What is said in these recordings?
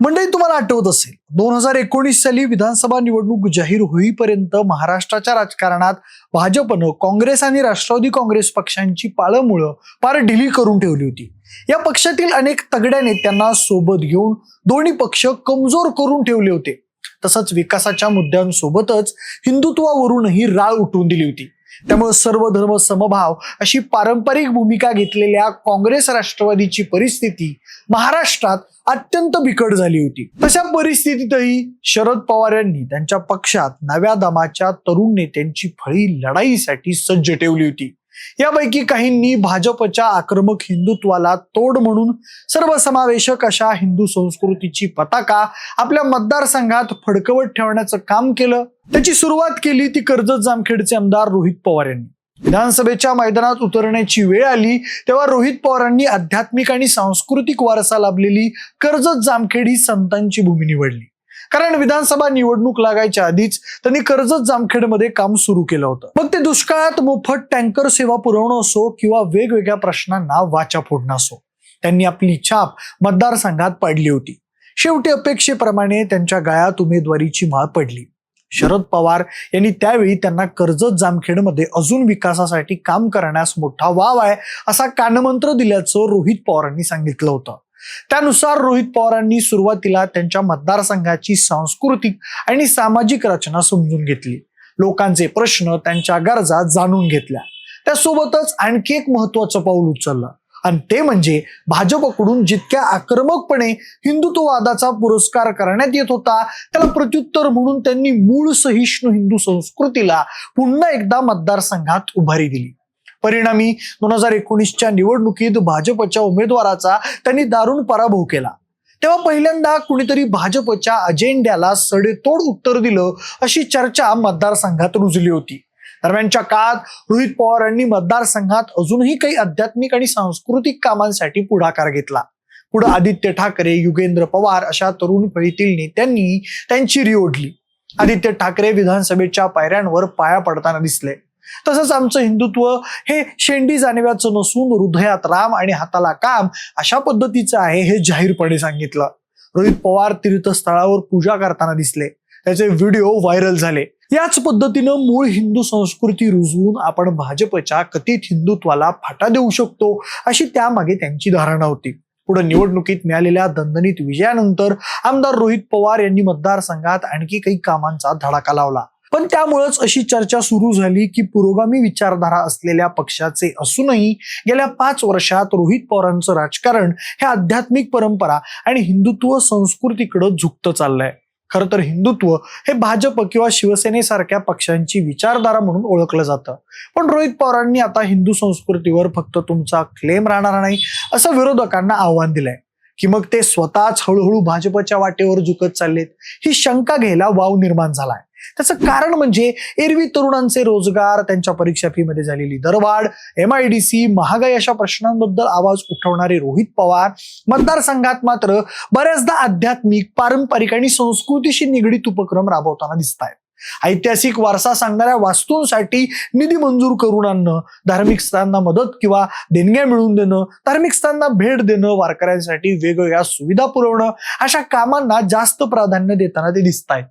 मंडळी तुम्हाला आठवत असेल दोन हजार एकोणीस साली विधानसभा निवडणूक जाहीर होईपर्यंत महाराष्ट्राच्या राजकारणात भाजपनं काँग्रेस आणि राष्ट्रवादी काँग्रेस पक्षांची पाळंमुळं फार ढिली करून ठेवली होती. या पक्षातील अनेक तगड्या नेत्यांना सोबत घेऊन दोन्ही पक्ष कमजोर करून ठेवले होते. तसंच विकासाच्या मुद्द्यांसोबतच हिंदुत्वावरूनही राळ उठवून दिली होती. त्यामुळे सर्व धर्म समभाव अशी पारंपरिक भूमिका घेतलेल्या काँग्रेस राष्ट्रवादीची परिस्थिती महाराष्ट्रात अत्यंत बिकट झाली होती. तशा परिस्थितीतही शरद पवार यांनी त्यांच्या पक्षात नव्या दमाच्या तरुण नेत्यांची फळी लढाईसाठी सज्ज ठेवली होती. यापैकी काहींनी भाजपच्या आक्रमक हिंदुत्वाला तोड म्हणून सर्वसमावेशक अशा हिंदू संस्कृतीची पताका आपल्या मतदारसंघात फडकवत ठेवण्याचं काम केलं. त्याची सुरुवात केली ती कर्जत जामखेडचे आमदार रोहित पवार यांनी. विधानसभेच्या मैदानात उतरण्याची वेळ आली तेव्हा रोहित पवारांनी आध्यात्मिक आणि सांस्कृतिक वारसा लाभलेली कर्जत जामखेड ही संतांची भूमी निवडली. कारण विधानसभा निवडणूक लागायच्या आधीच त्यांनी कर्जत जामखेडमध्ये काम सुरू केलं होतं. मग ते दुष्काळात मोफत टँकर सेवा पुरवणं असो किंवा वेगवेगळ्या प्रश्नांना वाचा फोडणं असो त्यांनी आपली छाप मतदारसंघात पाडली होती. शेवटी अपेक्षेप्रमाणे त्यांच्या गळ्यात उमेदवारीची माळ पडली. शरद पवार यांनी त्यावेळी त्यांना कर्जत जामखेडमध्ये अजून विकासासाठी काम करण्यास मोठा वाव आहे असा कानमंत्र दिल्याचं रोहित पवारांनी सांगितलं होतं. त्यानुसार रोहित पवारांनी सुरुवातीला त्यांच्या मतदारसंघाची सांस्कृतिक आणि सामाजिक रचना समजून घेतली. लोकांचे प्रश्न त्यांच्या गरजा जाणून घेतल्या. त्यासोबतच आणखी एक महत्वाचं पाऊल उचललं. आणि ते म्हणजे भाजपकडून जितक्या आक्रमकपणे हिंदुत्ववादाचा पुरस्कार करण्यात येत होता त्याला प्रत्युत्तर म्हणून त्यांनी मूळ सहिष्णू हिंदू संस्कृतीला पुन्हा एकदा मतदारसंघात उभारी दिली. परिणामी दोन हजार एकोणीसच्या निवडणुकीत भाजपच्या उमेदवाराचा त्यांनी दारुण पराभव केला. तेव्हा पहिल्यांदा कुणीतरी भाजपच्या अजेंड्याला सडेतोड उत्तर दिलं अशी चर्चा मतदारसंघात रुजली होती. दरम्यानच्या काळात रोहित पवारांनी मतदारसंघात अजूनही काही आध्यात्मिक आणि सांस्कृतिक कामांसाठी पुढाकार घेतला. पुढे आदित्य ठाकरे युगेंद्र पवार अशा तरुण फळीतील नेत्यांनी त्यांची री ओढली आदित्य ठाकरे विधानसभेच्या पायऱ्यांवर पाया पडताना दिसले. तसंच आमचं हिंदुत्व हे शेंडी जाणव्याचं नसून हृदयात राम आणि हाताला काम अशा पद्धतीचं आहे हे जाहीरपणे सांगितलं. रोहित पवार तीर्थस्थळावर पूजा करताना दिसले. त्याचे व्हिडिओ व्हायरल झाले. याच पद्धतीनं मूळ हिंदू संस्कृती रुजवून आपण भाजपच्या कथित हिंदुत्वाला फाटा देऊ शकतो अशी त्यामागे त्यांची धारणा होती. पुढे निवडणुकीत मिळालेल्या दणदणीत विजयानंतर आमदार रोहित पवार यांनी मतदारसंघात आणखी काही कामांचा धडाका लावला. पण त्यामुळेच अशी चर्चा सुरू झाली की पुरोगामी विचारधारा असलेल्या पक्षाचे असूनही गेल्या पाच वर्षात रोहित पवारांचं राजकारण हे आध्यात्मिक परंपरा आणि हिंदुत्व संस्कृतीकडे झुकतं चाललंय. खरं तर हिंदुत्व हे भाजप किंवा शिवसेनेसारख्या पक्षांची विचारधारा म्हणून ओळखलं जातं. पण रोहित पवारांनी आता हिंदू संस्कृतीवर फक्त तुमचा क्लेम राहणार नाही असं विरोधकांना आव्हान दिलंय. की मग ते स्वतःच हळूहळू भाजपच्या वाटेवर झुकत चाललेत ही शंका घ्यायला वाव निर्माण झालाय. त्याचं कारण म्हणजे एरवी तरुणांचे रोजगार त्यांच्या परीक्षा फी मध्ये झालेली दरवाढ एम आय डी सी महागाई अशा प्रश्नांबद्दल आवाज उठवणारे रोहित पवार. मतदारसंघात मात्र बऱ्याचदा आध्यात्मिक पारंपरिक आणि संस्कृतीशी निगडीत उपक्रम राबवताना दिसत आहेत ऐतिहासिक वारसा सांगणाऱ्या वास्तूंसाठी निधी मंजूर करून आणणं धार्मिक स्थळांना मदत किंवा देणग्या मिळवून देणं धार्मिक स्थळांना भेट देणं वारकऱ्यांसाठी वेगवेगळ्या सुविधा पुरवणं अशा कामांना जास्त प्राधान्य देताना ते दिसत आहेत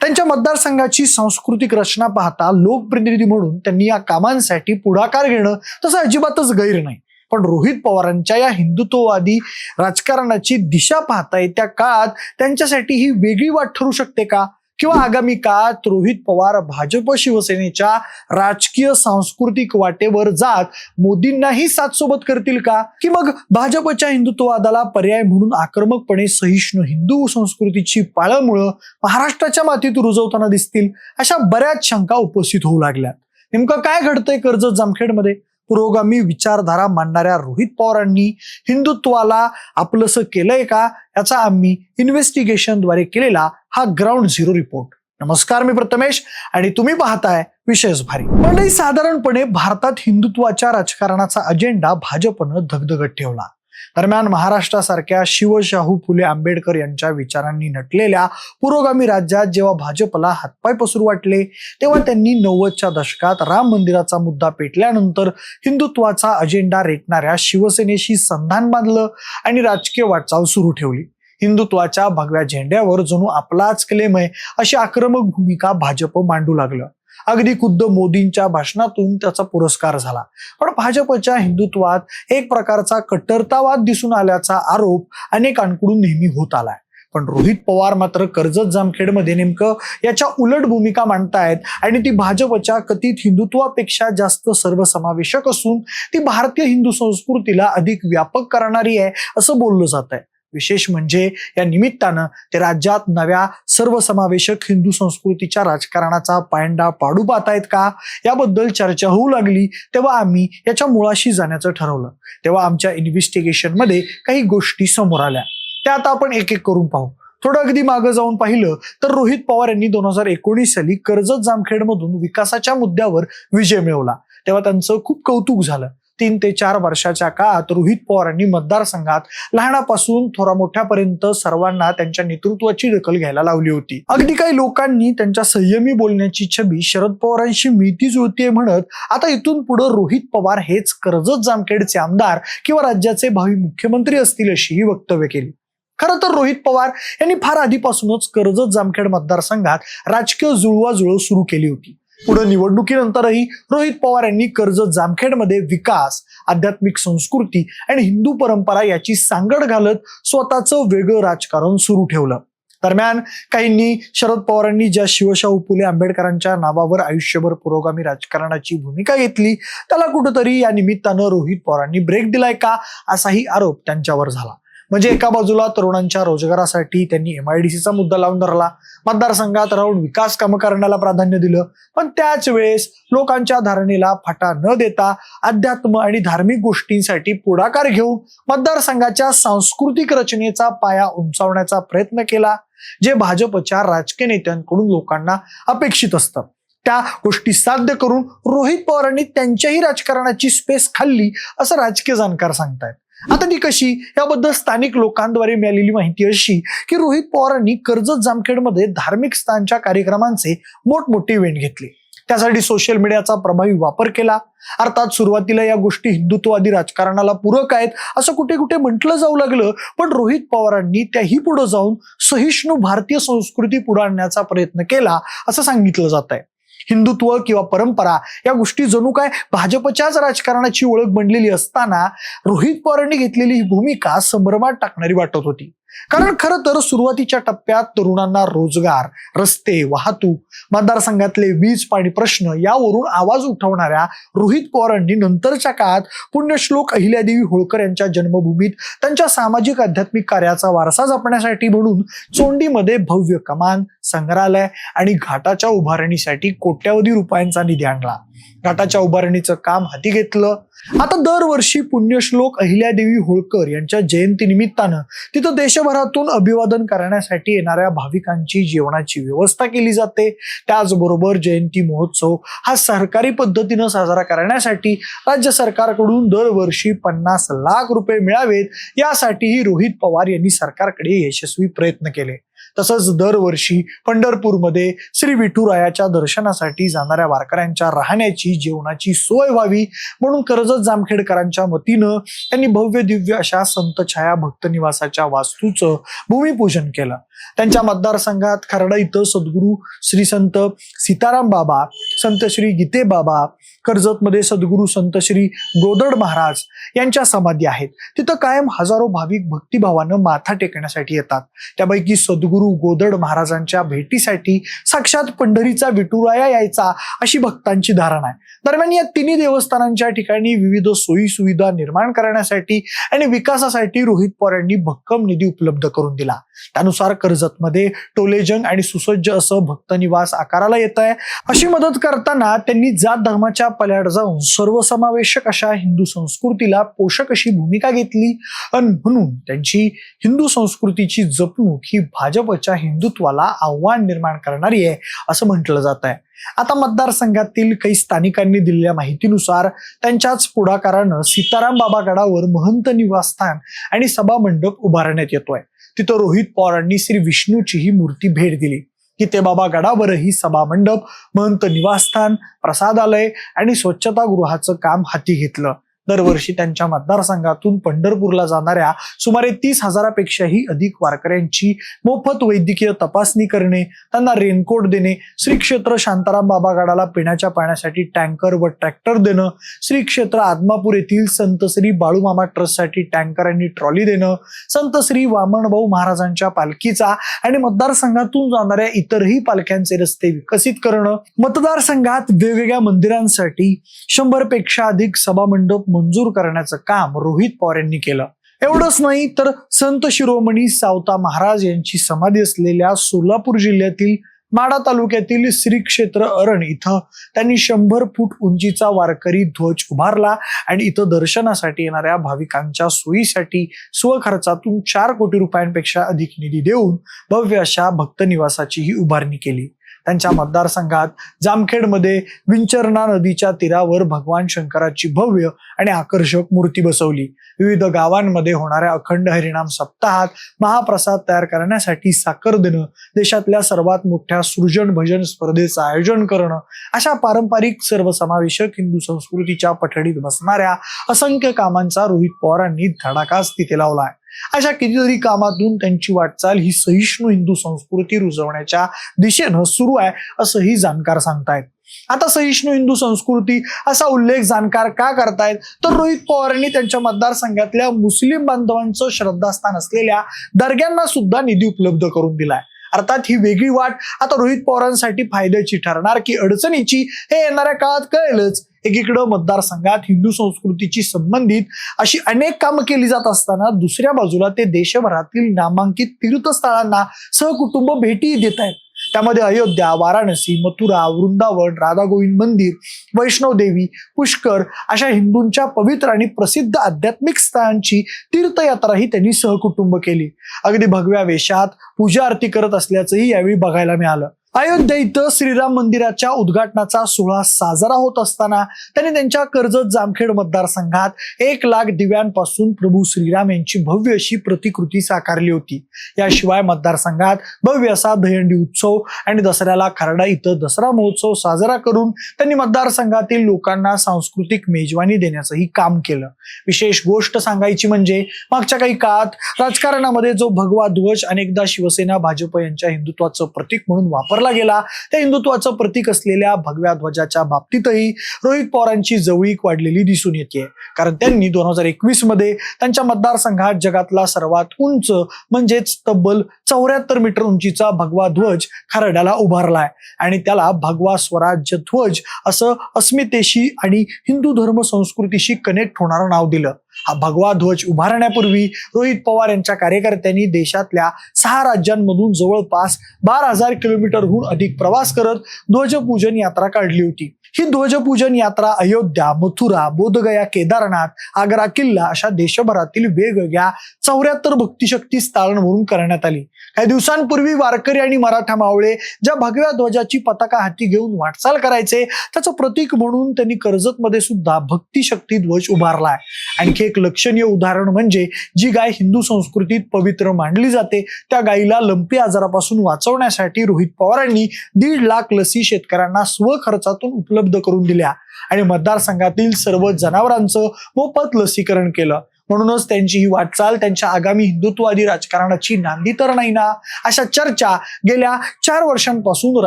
त्यांच्या मतदारसंघाची सांस्कृतिक रचना पाहता लोकप्रतिनिधी म्हणून त्यांनी या कामांसाठी पुढाकार घेणं तसं अजिबातच गैर नाही. पण रोहित पवारांच्या या हिंदुत्ववादी राजकारणाची दिशा पाहता येत्या काळात त्यांच्यासाठी ही वेगळी वाट ठरू शकते का? किंवा आगामी काळात रोहित पवार भाजप शिवसेनेच्या राजकीय सांस्कृतिक वाटेवर जात मोदींनाही साथ सोबत करतील का? की मग भाजपच्या हिंदुत्ववादाला पर्याय म्हणून आक्रमकपणे सहिष्णू हिंदू संस्कृतीची पाळंमुळं महाराष्ट्राच्या मातीत रुजवताना दिसतील? अशा बऱ्याच शंका उपस्थित होऊ लागल्यात. नेमकं काय घडतंय कर्जत जामखेडमध्ये? पुरोगामी विचारधारा मांडणाऱ्या रोहित पवारांनी हिंदुत्वाला आपलंसं केलंय का याचा आम्ही इन्व्हेस्टिगेशनद्वारे केलेला हा ग्राउंड झिरो रिपोर्ट नमस्कार मी प्रथमेश आणि तुम्ही पाहताय विशेष भारी. मंडळी साधारणपणे भारतात हिंदुत्वाच्या राजकारणाचा अजेंडा भाजपनं धगधगत ठेवला. दरम्यान महाराष्ट्रासारख्या शिवशाहू फुले आंबेडकर यांच्या विचारांनी नटलेल्या पुरोगामी राज्यात जेव्हा भाजपला हातपाय पसरू वाटले तेव्हा त्यांनी नव्वदच्या दशकात राम मंदिराचा मुद्दा पेटल्यानंतर हिंदुत्वाचा अजेंडा रेटणाऱ्या शिवसेनेशी संधान बांधलं आणि राजकीय वाटचाल सुरू ठेवली. हिंदुत्वाच्या भगव्या झेंड्यावर जणू आपलाच क्लेम आहे अशी आक्रमक भूमिका भाजप मांडू लागलं. अगदी खुद्द मोदींच्या भाषणातून त्याचा पुरस्कार झाला. पण भाजपच्या हिंदुत्वात एक प्रकारचा कट्टरतावाद दिसून आल्याचा आरोप अनेकांकडून नेहमी होत आलाय. पण रोहित पवार मात्र कर्जत जामखेडमध्ये नेमकं याच्या उलट भूमिका मांडतायत आणि ती भाजपच्या कथित हिंदुत्वापेक्षा जास्त सर्वसमावेशक असून ती भारतीय हिंदू संस्कृतीला अधिक व्यापक करणारी आहे असं बोललं जात आहे विशेष म्हणजे या निमित्तानं ते राज्यात नव्या सर्वसमावेशक हिंदू संस्कृतीच्या राजकारणाचा पायंडा पाडू पाहतायत का? याबद्दल चर्चा होऊ लागली तेव्हा आम्ही याच्या मुळाशी जाण्याचं ठरवलं. तेव्हा आमच्या इन्व्हेस्टिगेशनमध्ये काही गोष्टी समोर आल्या. त्या आता आपण एक एक करून पाहू. थोडं अगदी मागं जाऊन पाहिलं तर रोहित पवार यांनी दोन हजार एकोणीस साली कर्जत जामखेडमधून विकासाच्या मुद्द्यावर विजय मिळवला. तेव्हा त्यांचं खूप कौतुक झालं. तीन ते चार वर्षाच्या काळात रोहित पवारांनी मतदारसंघात लहानापासून थोरा मोठ्यापर्यंत सर्वांना त्यांच्या नेतृत्वाची दखल घ्यायला लावली होती. अगदी काही लोकांनी त्यांच्या संयमी बोलण्याची छबी शरद पवारांशी मिळती जुळतीये म्हणत आता इथून पुढे रोहित पवार हेच कर्जत जामखेडचे आमदार किंवा राज्याचे भावी मुख्यमंत्री असतील अशीही वक्तव्य केली. खरं तर रोहित पवार यांनी फार आधीपासूनच कर्जत जामखेड मतदारसंघात राजकीय जुळवाजुळव सुरू केली होती. पुढे निवडणुकीनंतरही रोहित पवार यांनी कर्ज जामखेडमध्ये विकास आध्यात्मिक संस्कृती आणि हिंदू परंपरा याची सांगड घालत स्वतःचं वेगळं राजकारण सुरू ठेवलं. दरम्यान काहींनी शरद पवारांनी ज्या शिवशाहू फुले आंबेडकरांच्या नावावर आयुष्यभर पुरोगामी राजकारणाची भूमिका घेतली त्याला कुठंतरी या निमित्तानं रोहित पवारांनी ब्रेक दिलाय का? असाही आरोप त्यांच्यावर झाला. म्हणजे एका बाजूला तरुणांच्या रोजगारासाठी त्यांनी एमआयडीसीचा मुद्दा लावून धरला. मतदारसंघात राहून विकास कामं करण्याला प्राधान्य दिलं. पण त्याच वेळेस लोकांच्या धारणेला फाटा न देता अध्यात्म आणि धार्मिक गोष्टींसाठी पुढाकार घेऊन मतदारसंघाच्या सांस्कृतिक रचनेचा पाया उंचावण्याचा प्रयत्न केला जे भाजपच्या राजकीय नेत्यांकडून लोकांना अपेक्षित असतं. त्या गोष्टी साध्य करून रोहित पवारांनी त्यांच्याही राजकारणाची स्पेस खाल्ली असं राजकीय जाणकार सांगतायत. आता ती कशी? याबद्दल स्थानिक लोकांद्वारे मिळालेली माहिती अशी की रोहित पवारांनी कर्जत जामखेडमध्ये धार्मिक स्थानच्या कार्यक्रमांचे मोठमोठे इव्हेंट घेतले. त्यासाठी सोशल मीडियाचा प्रभावी वापर केला. अर्थात सुरुवातीला या गोष्टी हिंदुत्ववादी राजकारणाला पूरक आहेत असं कुठे कुठे म्हटलं जाऊ लागलं. पण रोहित पवारांनी त्याही पुढे जाऊन सहिष्णू भारतीय संस्कृती पुढे आणण्याचा प्रयत्न केला असं सांगितलं जात आहे हिंदुत्व किंवा परंपरा या गोष्टी जणू काय भाजपच्याच राजकारणाची ओळख बनलेली असताना रोहित पवारांनी घेतलेली ही भूमिका संभ्रमात टाकणारी वाटत होती. कारण खरं तर सुरुवातीच्या टप्प्यात तरुणांना रोजगार रस्ते वाहतूक मतदारसंघातले वीज पाणी प्रश्न यावरून आवाज उठवणाऱ्या रोहित पवारांनी नंतरच्या काळात पुण्यश्लोक अहिल्यादेवी होळकर यांच्या जन्मभूमीत त्यांच्या सामाजिक आध्यात्मिक कार्याचा वारसा जपण्यासाठी म्हणून चोंडीमध्ये भव्य कमान संग्रहालय आणि घाटाच्या उभारणीसाठी कोट्यावधी रुपयांचा निधी आणला. घाटाच्या उभारणीचं काम हाती घेतलं. आता दरवर्षी पुण्यश्लोक अहिल्यादेवी होळकर यांच्या जयंती निमित्तानं तिथं देशभरातून अभिवादन करण्यासाठी येणाऱ्या भाविकांची जेवणाची व्यवस्था केली जाते. त्याचबरोबर जयंती महोत्सव हा सरकारी पद्धतीनं साजरा करण्यासाठी राज्य सरकारकडून दरवर्षी पन्नास लाख रुपये मिळावेत. यासाठीही रोहित पवार यांनी सरकारकडे यशस्वी प्रयत्न केले. तसंच दरवर्षी पंढरपूरमध्ये श्री विठुरायाच्या दर्शनासाठी जाणाऱ्या वारकऱ्यांच्या राहण्याची जेवणाची सोय व्हावी म्हणून कर्जत जामखेडकरांच्या वतीनं त्यांनी भव्य दिव्य अशा संतछाया भक्त निवासाच्या वास्तूचं भूमिपूजन केलं. त्यांच्या मतदारसंघात खरडा इथं सद्गुरू श्री संत सीताराम बाबा संत श्री गीते बाबा कर्जतमध्ये सद्गुरू संत श्री गोदड महाराज यांच्या समाधी आहेत. तिथं कायम हजारो भाविक भक्तिभावानं माथा टेकण्यासाठी येतात. त्यापैकी सद्गुरू गोदड महाराजांच्या भेटीसाठी साक्षात पंढरीचा विठुराया यायचा अशी भक्तांची धारणा आहे. दरम्यान या तिन्ही देवस्थानांच्या ठिकाणी विविध सोयी सुविधा निर्माण करण्यासाठी आणि विकासासाठी रोहित पवार यांनी भक्कम निधी उपलब्ध करून दिला. त्यानुसार कर्जतमध्ये टोलेजंग आणि सुसज्ज असं भक्तनिवास आकाराला येत आहे अशी मदत करताना त्यांनी जात धर्माच्या पल्याड जाऊन सर्वसमावेशक अशा हिंदू संस्कृतीला पोषक अशी भूमिका घेतली. आणि म्हणून त्यांची हिंदू संस्कृतीची जपणूक ही भाजपच्या हिंदुत्वाला आव्हान निर्माण करणारी आहे असं म्हटलं जात आहे. आता मतदारसंघातील काही स्थानिकांनी दिलेल्या माहितीनुसार त्यांच्याच पुढाकारानं सीताराम बाबा गडावर महंत निवासस्थान आणि सभा मंडप उभारण्यात येतोय. तिथं रोहित पवारांनी श्री विष्णूची ही मूर्ती भेट दिली. की बाबा गडावरही सभा मंडप महंत निवासस्थान प्रसादालय आणि स्वच्छतागृहाचं काम हाती घेतलं. दरवर्षी त्यांच्या मतदारसंघातून पंढरपूरला जाणाऱ्या सुमारे तीस हजारापेक्षाही अधिक वारकऱ्यांची मोफत वैद्यकीय तपासणी करणे त्यांना रेनकोट देणे श्री क्षेत्र शांताराम बाबा गडाला पिण्याच्या पाण्यासाठी टँकर व ट्रॅक्टर देणं श्री क्षेत्र आदमापूर येथील संत श्री बाळूमामा ट्रस्टसाठी टँकर आणि ट्रॉली देणं संत श्री वामनभाऊ महाराजांच्या पालखीचा आणि मतदारसंघातून जाणाऱ्या इतरही पालख्यांचे रस्ते विकसित करणं मतदारसंघात वेगवेगळ्या मंदिरांसाठी शंभरपेक्षा अधिक सभामंडप मंजूर करण्याचं काम रोहित पवार यांनी केलं. एवढंच नाही तर संत शिरोमणी सावता महाराज यांची समाधी असलेल्या सोलापूर जिल्ह्यातील माडा तालुक्यातील श्री क्षेत्र अरण इथं त्यांनी शंभर फूट उंचीचा वारकरी ध्वज उभारला आणि इथं दर्शनासाठी येणाऱ्या भाविकांच्या सोयीसाठी स्वखर्चातून चार कोटी रुपयांपेक्षा अधिक निधी देऊन भव्य अशा भक्त निवासाचीही उभारणी केली. त्यांच्या मतदारसंघात जामखेडमध्ये विंचरणा नदीच्या तीरावर भगवान शंकराची भव्य आणि आकर्षक मूर्ती बसवली. विविध गावांमध्ये होणाऱ्या अखंड हरिणाम सप्ताहात महाप्रसाद तयार करण्यासाठी साखर देणं देशातल्या सर्वात मोठ्या सृजन भजन स्पर्धेचं आयोजन करणं अशा पारंपरिक सर्वसमावेशक हिंदू संस्कृतीच्या पठडीत बसणाऱ्या असंख्य कामांचा रोहित पवारांनी धडाकाच तिथे लावलाय. अशा कितीतरी कामातून त्यांची वाटचाल ही सहिष्णू हिंदू संस्कृती रुजवण्याच्या दिशेनं सुरू आहे असंही जाणकार सांगतायत. आता सहिष्णू हिंदू संस्कृती असा उल्लेख जाणकार का करतायत? तर रोहित पवारांनी त्यांच्या मतदारसंघातल्या मुस्लिम बांधवांचं श्रद्धास्थान असलेल्या दर्ग्यांना सुद्धा निधी उपलब्ध करून दिलाय. अर्थात ही वेगळी वाट आता रोहित पवारांसाठी फायद्याची ठरणार की अडचणीची हे येणाऱ्या काळात कळेलच. एकीकडं मतदारसंघात हिंदू संस्कृतीची संबंधित अशी अनेक कामं केली जात असताना दुसऱ्या बाजूला ते देशभरातील नामांकित तीर्थस्थळांना सहकुटुंब भेटी देत आहेत. त्यामध्ये अयोध्या वाराणसी मथुरा वृंदावन राधा गोविंद मंदिर वैष्णवदेवी पुष्कर अशा हिंदूंच्या पवित्र आणि प्रसिद्ध आध्यात्मिक स्थळांची तीर्थयात्राही त्यांनी सहकुटुंब केली. अगदी भगव्या वेशात पूजा आरती करत असल्याचंही यावेळी बघायला मिळालं. अयोध्या इथं श्रीराम मंदिराच्या उद्घाटनाचा सोहळा साजरा होत असताना त्यांनी त्यांच्या कर्जत जामखेड मतदारसंघात एक लाख दिव्यांपासून प्रभू श्रीराम यांची भव्य अशी प्रतिकृती साकारली होती. याशिवाय मतदारसंघात भव्य असा दहंडी उत्सव आणि दसऱ्याला खरडा इथं दसरा महोत्सव साजरा करून त्यांनी मतदारसंघातील लोकांना सांस्कृतिक मेजवानी देण्याचंही काम केलं. विशेष गोष्ट सांगायची म्हणजे मागच्या काही काळात राजकारणामध्ये जो भगवा ध्वज अनेकदा शिवसेना भाजप यांच्या हिंदुत्वाचं प्रतीक म्हणून वापरला गेला. त्या हिंदुत्वाचं प्रतीक असलेल्या भगव्या ध्वजाच्या बाबतीतही रोहित पवारांची जवळीक वाढलेली दिसून येते. कारण त्यांनी दोन हजार एकवीसमध्ये त्यांच्या मतदारसंघात जगातला सर्वात उंच म्हणजेच तब्बल चौऱ्याहत्तर मीटर उंचीचा भगवा ध्वज खरड्याला उभारलाय. आणि त्याला भगवा स्वराज्य ध्वज असं अस्मितेशी आणि हिंदू धर्म संस्कृतीशी कनेक्ट होणारं नाव दिलं. हा भगवा ध्वज उभारण्यापूर्वी रोहित पवार यांच्या कार्यकर्त्यांनी देशातल्या सहा राज्यांमधून जवळपास बारा हजार किलोमीटरहून अधिक प्रवास करत ध्वजपूजन यात्रा काढली होती. ही ध्वजपूजन यात्रा अयोध्या मथुरा बोधगया केदारनाथ आग्रा किल्ला अशा देशभरातील वेगवेगळ्या चौऱ्याहत्तर भक्तिशक्ती स्थळांवरून करण्यात आली. काही दिवसांपूर्वी वारकरी आणि मराठा मावळे ज्या भगव्या ध्वजाची पताका हाती घेऊन वाटचाल करायचे त्याचं प्रतीक म्हणून त्यांनी कर्जतमध्ये सुद्धा भक्तिशक्ती ध्वज उभारलाय. आणखी एक लक्षणीय उदाहरण म्हणजे जी गाय हिंदू संस्कृतीत पवित्र मानली जाते त्या गायीला लंपी आजारापासून वाचवण्यासाठी रोहित पवारांनी दीड लाख लसी शेतकऱ्यांना स्वखर्चातून उपलब्ध करून दिल्या. आणि मतदारसंघातील सर्व जनावरांचं मोफत लसीकरण केलं. म्हणूनच त्यांची ही वाटचाल त्यांच्या आगामी हिंदुत्ववादी राजकारणाची नांदी तर नाही ना? अशा चर्चा गेल्या चार वर्षांपासून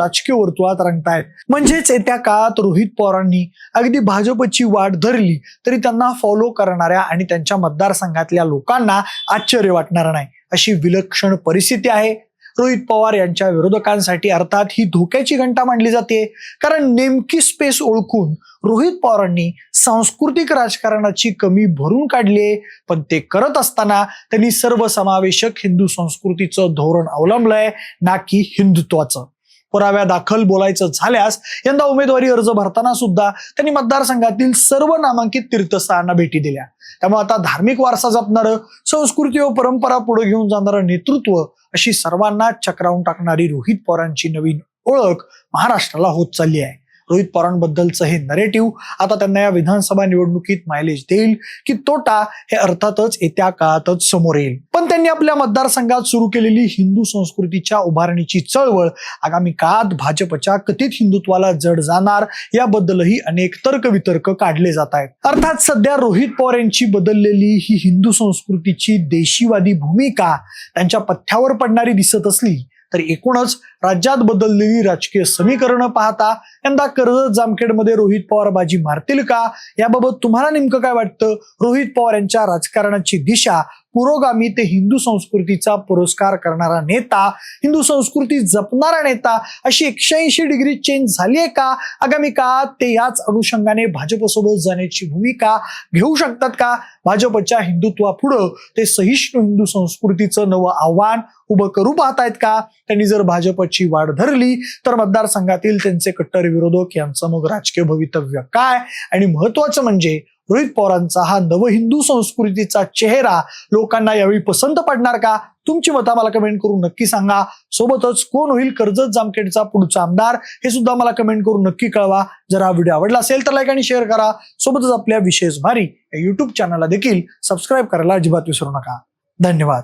राजकीय वर्तुळात रंगतायत. म्हणजेच येत्या काळात रोहित पवारांनी अगदी भाजपची वाट धरली तरी त्यांना फॉलो करणाऱ्या आणि त्यांच्या मतदारसंघातल्या लोकांना आश्चर्य वाटणार नाही. अशी विलक्षण परिस्थिती आहे. रोहित पवार यांच्या विरोधकांसाठी अर्थात ही धोक्याची घंटा मांडली जाते. कारण नेमकी स्पेस ओळखून रोहित पवारांनी सांस्कृतिक राजकारणाची कमी भरून काढली पण ते करत असताना त्यांनी सर्वसमावेशक हिंदू संस्कृतीचं धोरण अवलंबलंय ना की हिंदुत्वाचं. पुराव्या दाखल बोलायचं झाल्यास यंदा उमेदवारी अर्ज भरताना सुद्धा त्यांनी मतदारसंघातील सर्व नामांकित तीर्थस्थळांना भेटी दिल्या. त्यामुळे आता धार्मिक वारसा जपणारं संस्कृती व परंपरा पुढे घेऊन जाणारं नेतृत्व अशी सर्वांना चक्रावून टाकणारी रोहित पवारांची नवीन ओळख महाराष्ट्राला होत चालली आहे. रोहित पवारांबद्दलचं हे नरेटिव्ह आता त्यांना या विधानसभा निवडणुकीत मायलेज देईल की तोटा हे अर्थातच येत्या काळातच समोर येईल. पण त्यांनी आपल्या मतदारसंघात सुरू केलेली हिंदू संस्कृतीच्या उभारणीची चळवळ आगामी काळात भाजपच्या कथित हिंदुत्वाला जड जाणार याबद्दलही अनेक तर्कवितर्क काढले जात आहेत. अर्थात सध्या रोहित पवार यांची बदललेली ही हिंदू संस्कृतीची देशीवादी भूमिका त्यांच्या पथ्यावर पडणारी दिसत असली तर एकूणच राज्यात बदललेली राजकीय समीकरणं पाहता यंदा कर्जत जामखेडमध्ये रोहित पवार बाजी मारतील का? याबाबत तुम्हाला नेमकं काय वाटतं? रोहित पवार यांच्या राजकारणाची दिशा पुरोगामी ते हिंदू संस्कृतीचा पुरस्कार करणारा नेता हिंदू संस्कृती जपणारा नेता अशी एकशे ऐंशी डिग्री चेंज झाली आहे का? आगामी काळात ते याच अनुषंगाने भाजपसोबत जाण्याची भूमिका घेऊ शकतात का? भाजपच्या हिंदुत्वापुढं ते सहिष्णू हिंदू संस्कृतीचं नवं आव्हान उभं करू पाहतायत का? त्यांनी जर भाजपची वाढ धरली तर मतदारसंघातील त्यांचे कट्टर विरोधक यांचं मग राजकीय भवितव्य काय? आणि महत्वाचं म्हणजे रोहित पवारांचा हा नव हिंदू संस्कृतीचा चेहरा लोकांना यावेळी पसंत पडणार का? तुमची मतं मला कमेंट करून नक्की सांगा. सोबतच कोण होईल कर्जत जामखेडचा पुढचा आमदार हे सुद्धा मला कमेंट करून नक्की कळवा. जर हा व्हिडिओ आवडला असेल तर लाईक आणि शेअर करा. सोबतच आपल्या विशेष भारी या युट्यूब चॅनलला देखील सबस्क्राईब करायला अजिबात विसरू नका. धन्यवाद.